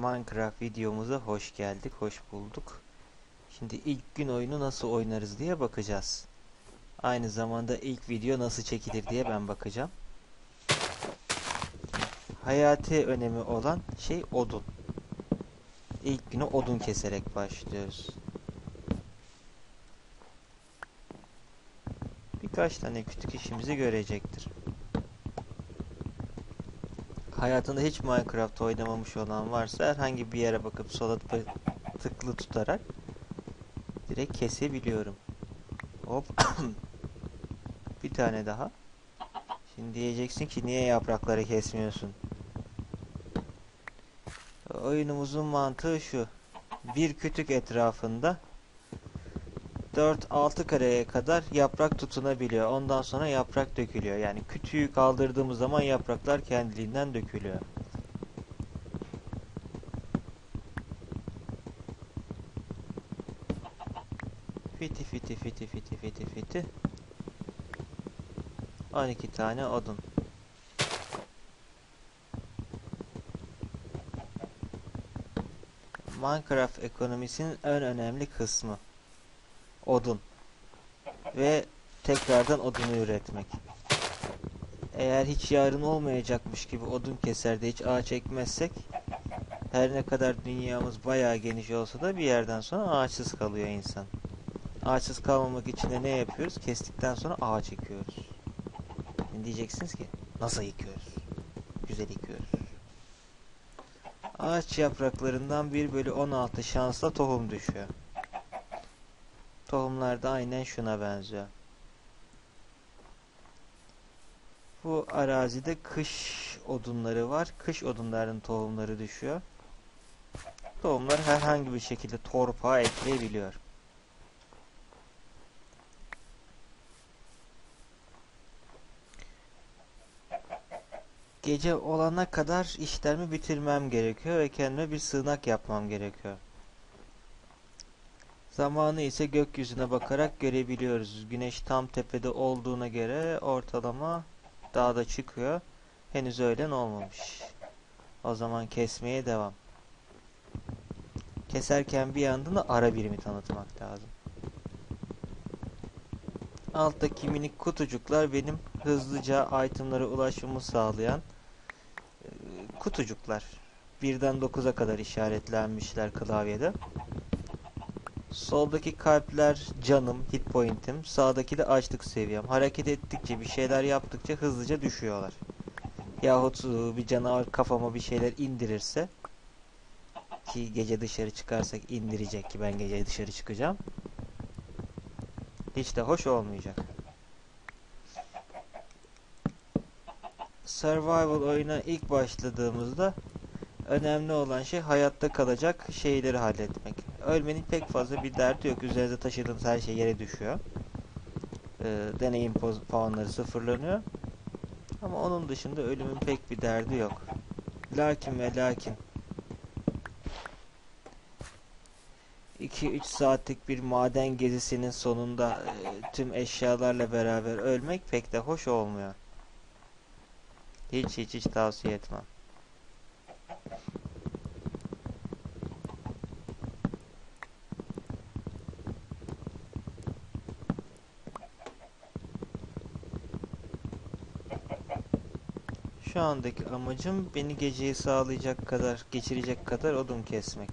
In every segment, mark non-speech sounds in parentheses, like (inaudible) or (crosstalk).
Minecraft videomuza hoş geldik, hoş bulduk. Şimdi ilk gün oyunu nasıl oynarız diye bakacağız. Aynı zamanda ilk video nasıl çekilir diye ben bakacağım. Hayati önemi olan şey odun. İlk günü odun keserek başlıyoruz. Birkaç tane küçük işimizi görecektir. Hayatında hiç Minecraft oynamamış olan varsa herhangi bir yere bakıp sola tık- tıklı tutarak direkt kesebiliyorum. Hop. (coughs) bir tane daha. Şimdi diyeceksin ki niye yaprakları kesmiyorsun? Oyunumuzun mantığı şu. Bir kütük etrafında 4-6 kareye kadar yaprak tutunabiliyor. Ondan sonra yaprak dökülüyor. Yani kütüğü kaldırdığımız zaman yapraklar kendiliğinden dökülüyor. Fiti fiti fiti fiti fiti fiti. 12 tane odun. Minecraft ekonomisinin en önemli kısmı odun ve tekrardan odunu üretmek. Eğer hiç yarın olmayacakmış gibi odun keser de hiç ağaç ekmezsek her ne kadar dünyamız bayağı geniş olsa da bir yerden sonra ağaçsız kalıyor insan. Ağaçsız kalmamak için de ne yapıyoruz? Kestikten sonra ağaç ekiyoruz. Şimdi diyeceksiniz ki nasıl ekiyoruz? Güzel ekiyoruz. Ağaç yapraklarından 1 bölü 16 şansla tohum düşüyor. Tohumlar da aynen şuna benziyor. Bu arazide kış odunları var. Kış odunların tohumları düşüyor. Tohumlar herhangi bir şekilde torpağa ekleyebiliyor. Gece olana kadar işlerimi bitirmem gerekiyor ve kendime bir sığınak yapmam gerekiyor. Zamanı ise gökyüzüne bakarak görebiliyoruz. Güneş tam tepede olduğuna göre ortalama dağda çıkıyor. Henüz öğlen olmamış. O zaman kesmeye devam. Keserken bir yandan da ara birimi tanıtmak lazım. Alttaki minik kutucuklar benim hızlıca itemlara ulaşmamı sağlayan e, kutucuklar. Birden 9'a kadar işaretlenmişler klavyede. Soldaki kalpler canım, hit point'im. Sağdaki de açlık seviyem. Hareket ettikçe, bir şeyler yaptıkça hızlıca düşüyorlar. Yahut e, bir canavar kafama bir şeyler indirirse ki gece dışarı çıkarsak indirecek ki ben gece dışarı çıkacağım. Hiç de hoş olmayacak. Survival oyuna ilk başladığımızda önemli olan şey hayatta kalacak şeyleri halletmek. Ölmenin pek fazla bir derdi yok. Üzerinde taşıdığınız her şey yere düşüyor. Ee, deneyim puanları sıfırlanıyor. Ama onun dışında ölümün pek bir derdi yok. Lakin ve lakin 2-3 saatlik bir maden gezisinin sonunda e, tüm eşyalarla beraber ölmek pek de hoş olmuyor. Hiç hiç hiç tavsiye etmem. Şu andaki amacım beni geceyi sağlayacak kadar, geçirecek kadar odun kesmek.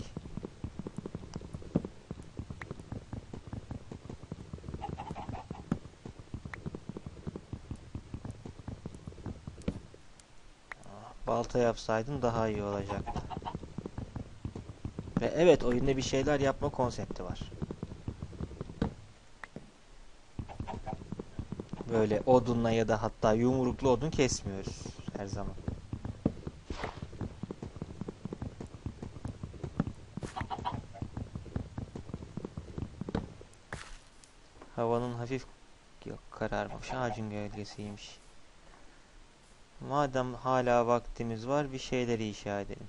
Ah, Balta yapsaydım daha iyi olacaktı. Ve evet oyunda bir şeyler yapma konsepti var. Böyle odunla ya da hatta yumruklu odun kesmiyoruz her zaman. Havanın hafif yok kararmamış ağacın gölgesiymiş. Madem hala vaktimiz var bir şeyleri inşa edelim.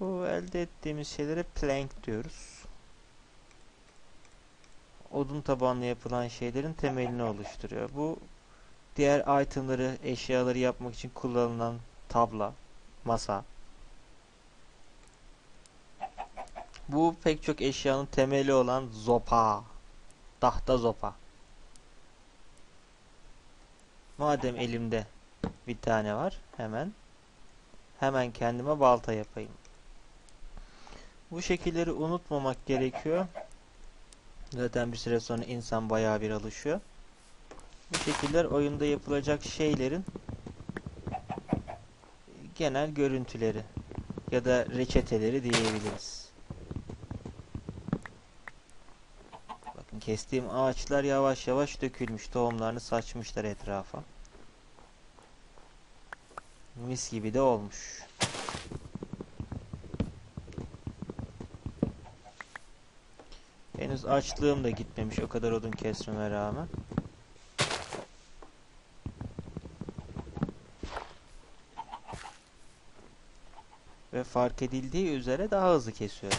Bu elde ettiğimiz şeylere plank diyoruz. Odun tabanlı yapılan şeylerin temelini oluşturuyor. Bu Diğer itemları, eşyaları yapmak için kullanılan tabla, masa. Bu pek çok eşyanın temeli olan zopa. Tahta zopa. Madem elimde bir tane var hemen hemen kendime balta yapayım. Bu şekilleri unutmamak gerekiyor. Zaten bir süre sonra insan bayağı bir alışıyor. Bu şekiller oyunda yapılacak şeylerin genel görüntüleri ya da reçeteleri diyebiliriz. Bakın kestiğim ağaçlar yavaş yavaş dökülmüş. Tohumlarını saçmışlar etrafa. Mis gibi de olmuş. Henüz açlığım da gitmemiş o kadar odun kesmeme rağmen. Ve fark edildiği üzere daha hızlı kesiyor.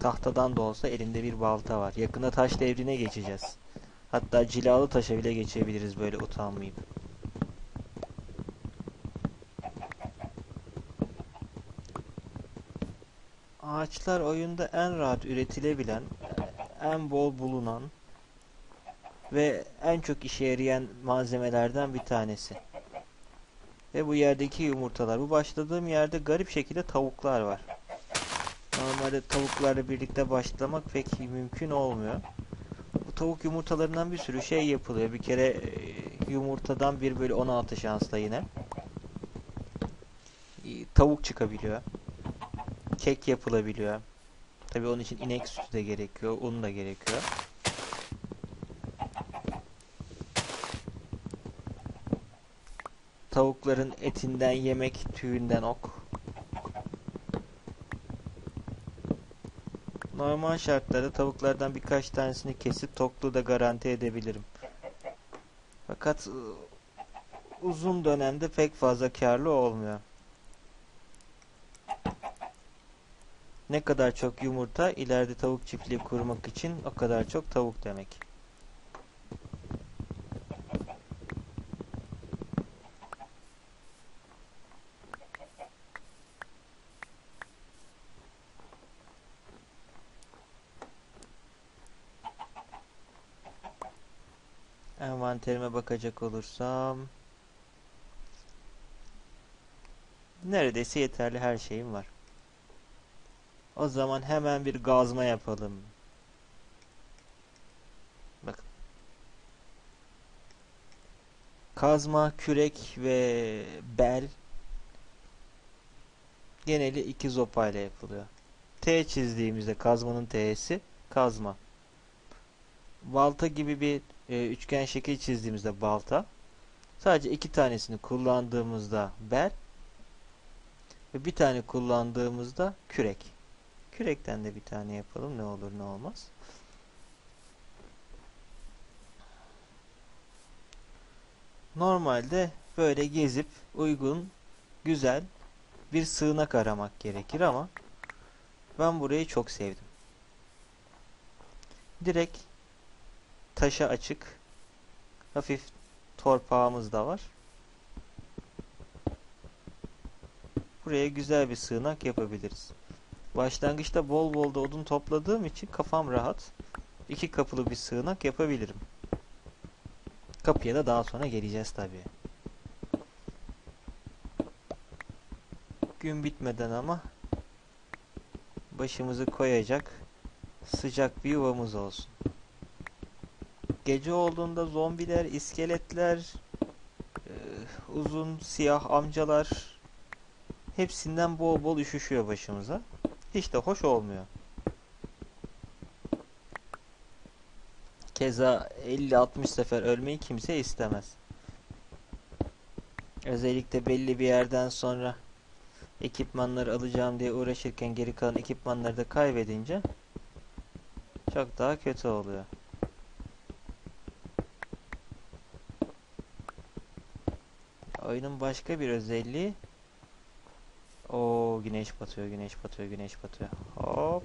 Tahtadan da olsa elinde bir balta var. Yakında taş devrine geçeceğiz. Hatta cilalı taşa bile geçebiliriz böyle utanmayıp. Ağaçlar oyunda en rahat üretilebilen, en bol bulunan ve en çok işe yarayan malzemelerden bir tanesi. Ve bu yerdeki yumurtalar. Bu başladığım yerde garip şekilde tavuklar var. Normalde tavuklarla birlikte başlamak pek mümkün olmuyor. Bu tavuk yumurtalarından bir sürü şey yapılıyor. Bir kere e, yumurtadan 1 bölü 16 şansla yine. E, Tavuk çıkabiliyor. Kek yapılabiliyor. Tabii onun için inek sütü de gerekiyor. Un da gerekiyor. Tavukların etinden yemek, tüyünden ok. Normal şartlarda tavuklardan birkaç tanesini kesip tokluğu da garanti edebilirim. Fakat ıı, uzun dönemde pek fazla karlı olmuyor. Ne kadar çok yumurta ileride tavuk çiftliği kurmak için o kadar çok tavuk demek. Envanterime bakacak olursam neredeyse yeterli her şeyim var. O zaman hemen bir gazma yapalım. Bakın. Kazma, kürek ve bel geneli iki zopa ile yapılıyor. T çizdiğimizde kazmanın T'si kazma. Balta gibi bir e, üçgen şekil çizdiğimizde balta. Sadece iki tanesini kullandığımızda bel ve bir tane kullandığımızda kürek. Kürekten de bir tane yapalım ne olur ne olmaz. Normalde böyle gezip uygun, güzel bir sığınak aramak gerekir ama ben burayı çok sevdim. Direkt taşa açık, hafif torpağımız da var. Buraya güzel bir sığınak yapabiliriz. Başlangıçta bol bol da odun topladığım için kafam rahat. İki kapılı bir sığınak yapabilirim. Kapıya da daha sonra geleceğiz tabii. Gün bitmeden ama başımızı koyacak sıcak bir yuvamız olsun. Gece olduğunda zombiler, iskeletler, e, uzun siyah amcalar hepsinden bol bol üşüşüyor başımıza. Hiç de hoş olmuyor. Keza 50-60 sefer ölmeyi kimse istemez. Özellikle belli bir yerden sonra ekipmanları alacağım diye uğraşırken geri kalan ekipmanları da kaybedince çok daha kötü oluyor. Oyunun başka bir özelliği o güneş batıyor, güneş batıyor, güneş batıyor. Hop.